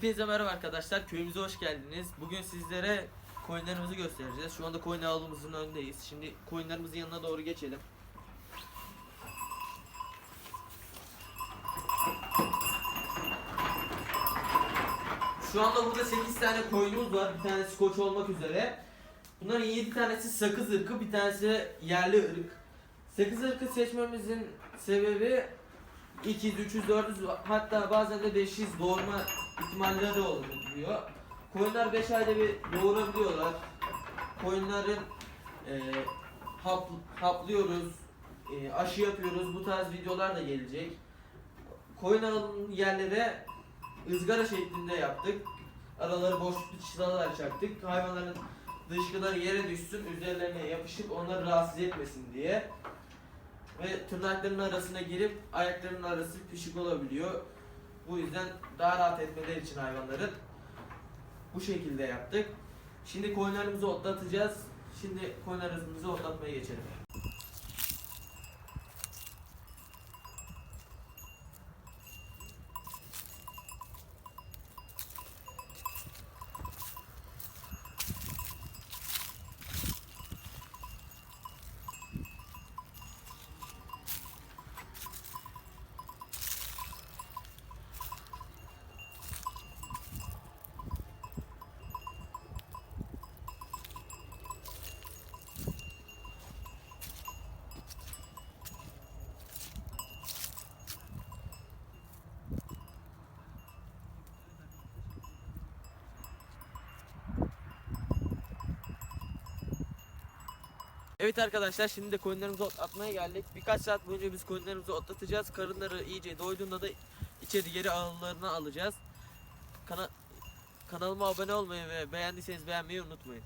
Hepinize merhaba arkadaşlar. Köyümüze hoş geldiniz. Bugün sizlere coinlerimizi göstereceğiz. Şu anda coin avlumuzun önündeyiz. Şimdi coinlerimizin yanına doğru geçelim. Şu anda burada 8 tane coin'umuz var. Bir tanesi koç olmak üzere. Bunların 7 tanesi sakız ırkı, bir tanesi yerli ırk. Sakız ırkı seçmemizin sebebi 200, 300, 400 hatta bazen de 500 doğurma ihtimalleri de oluyor. Koyunlar 5 ayda bir doğurabiliyorlar. Koyunların e, hap, haplıyoruz, e, aşı yapıyoruz. Bu tarz videolar da gelecek. Koyun alım yerlere ızgara şeklinde yaptık. Araları boşluklu çıtalar çaktık. Hayvanların dışkıları yere düşsün, üzerlerine yapışıp onları rahatsız etmesin diye ve tırnaklarının arasına girip ayaklarının arası pişik olabiliyor. Bu yüzden daha rahat etmeleri için hayvanların bu şekilde yaptık. Şimdi koyunlarımızı otlatacağız. Şimdi koyunlarımızı otlatmaya geçelim. Evet arkadaşlar şimdi de koyunlarımızı otlatmaya geldik. Birkaç saat boyunca biz koyunlarımızı otlatacağız. Karınları iyice doyduğunda da içeri geri ağıllarına alacağız. Kana kanalıma abone olmayı ve beğendiyseniz beğenmeyi unutmayın.